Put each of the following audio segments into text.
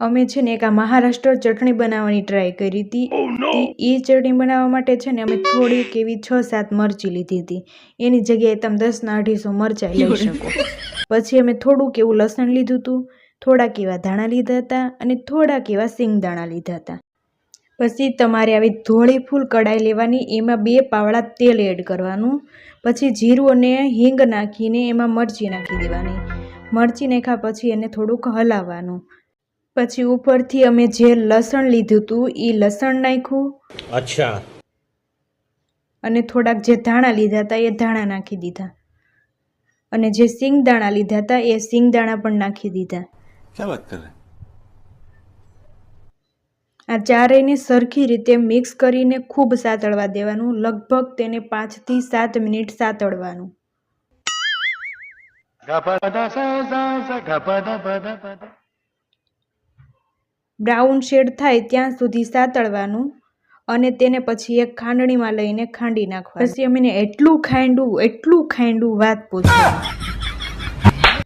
અમે છે ને એક આ મહારાષ્ટ્ર ચટણી બનાવવાની ટ્રાય કરી હતી. એ ચટણી બનાવવા માટે છે ને અમે થોડીક એવી છ સાત મરચી લીધી હતી. એની જગ્યાએ તમે દસના અઢીસો મરચાં લઈ શકો. પછી અમે થોડુંક એવું લસણ લીધું હતું થોડાક એવા ધાણા લીધા હતા અને થોડાક એવા સિંગદાણા લીધા હતા. પછી તમારે આવી ધોળી ફૂલ કઢાઈ લેવાની એમાં બે પાવડા તેલ એડ કરવાનું. પછી જીરું અને હિંગ નાખીને એમાં મરચી નાખી દેવાની. મરચી નાખ્યા પછી એને થોડુંક હલાવવાનું. પછી ઉપરથી અમે જે લસણ લીધું હતું એ લસણ નાખ્યું. અચ્છા. અને થોડાક જે ધાણા લીધા હતા એ ધાણા નાખી દીધા. અને જે સિંગ દાણા લીધા હતા એ સિંગદાણા પણ નાખી દીધા. ક્યાં વાત કરે? આ ચારેયને સરખી રીતે મિક્સ કરીને ખૂબ સાતળવા દેવાનું લગભગ તેને પાંચથી સાત મિનિટ સાતળવાનું. બ્રાઉન શેડ થાય ત્યાં સુધી સાતળવાનું અને તેને પછી એક ખાંડણીમાં લઈને ખાંડી નાખવાનું. પછી અમે એટલું ખાંડું એટલું ખાંડું વાત પૂછો.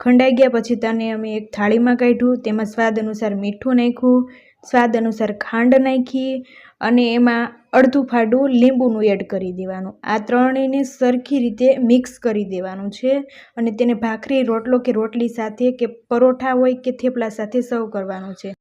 ખંડાઈ ગયા પછી તને અમે એક થાળીમાં કાઢ્યું, તેમાં સ્વાદ અનુસાર મીઠું નાખ્યું, સ્વાદ અનુસાર ખાંડ નાખી અને એમાં અડધું ફાડું લીંબુનું એડ કરી દેવાનું. આ ત્રણેયને સરખી રીતે મિક્સ કરી દેવાનું છે અને તેને ભાખરી રોટલો કે રોટલી સાથે કે પરોઠા હોય કે થેપલા સાથે સર્વ કરવાનું છે.